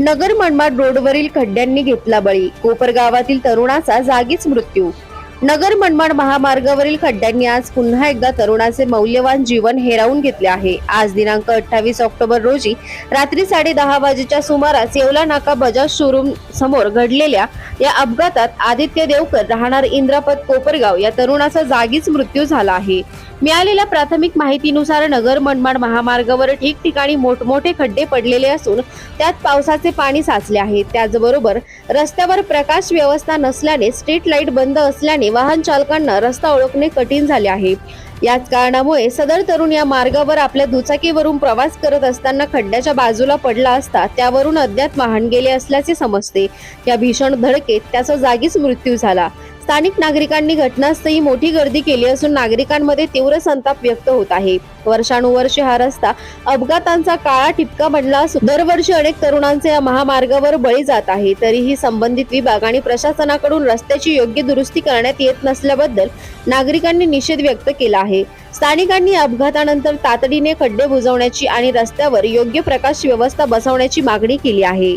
नगर मनमाड रोडवरील खड्ड्यांनी घेतला बळी. कोपर गावातील तरुणाचा जागीच मृत्यू. नगर मनमाड महामार्गावरील खड्ड्यांनी आज पुन्हा एकदा तरुणाचे मौल्यवान जीवन हेरावून घेतले आहे. आज दिनांक अठ्ठावीस ऑक्टोबर रोजी रात्री साडे दहा वाजेच्या सुमारास येवला नाका बजाज शोरूम समोर घडलेल्या या अपघातात आदित्य देवकर राहणार इंद्रापत कोपरगाव या तरुणाचा जागीच मृत्यू झाला आहे. मिळालेल्या प्राथमिक माहितीनुसार नगर मनमाड महामार्गावर ठिकठिकाणी मोठमोठे खड्डे पडलेले असून त्यात पावसाचे पाणी साचले आहे. त्याचबरोबर रस्त्यावर प्रकाश व्यवस्था नसल्याने स्ट्रीट लाइट बंद असल्याने वाहन चालकांना रस्ता ओळखणे कठीण झाले आहे. याच कारणामुळे सदर तरुण या मार्गावर आपल्या दुचाकीवरून प्रवास करत असताना खड्ड्याच्या बाजूला पडला असता त्यावरून अज्ञात वाहन गेले असल्याचे समजते. या भीषण धडकेत त्याचा जागीच मृत्यू झाला. स्थानिक नागरिकांनी घटनास्थळी मोठी गर्दी केली असून नागरिकांमध्ये तीव्र संताप व्यक्त होत आहे. वर्षानुवर्षे हा रस्ता अपघातांचा काळा टिपका बनला असून दरवर्षी अनेक तरुणांचे या महामार्गावर बळी जात आहे. तरीही संबंधित विभाग आणि प्रशासनाकडून रस्त्याची योग्य दुरुस्ती करण्यात येत नसल्याबद्दल नागरिकांनी निषेध व्यक्त केला आहे. स्थानिकांनी अपघातानंतर तातडीने खड्डे बुजवण्याची आणि रस्त्यावर योग्य प्रकाश व्यवस्था बसवण्याची मागणी केली आहे.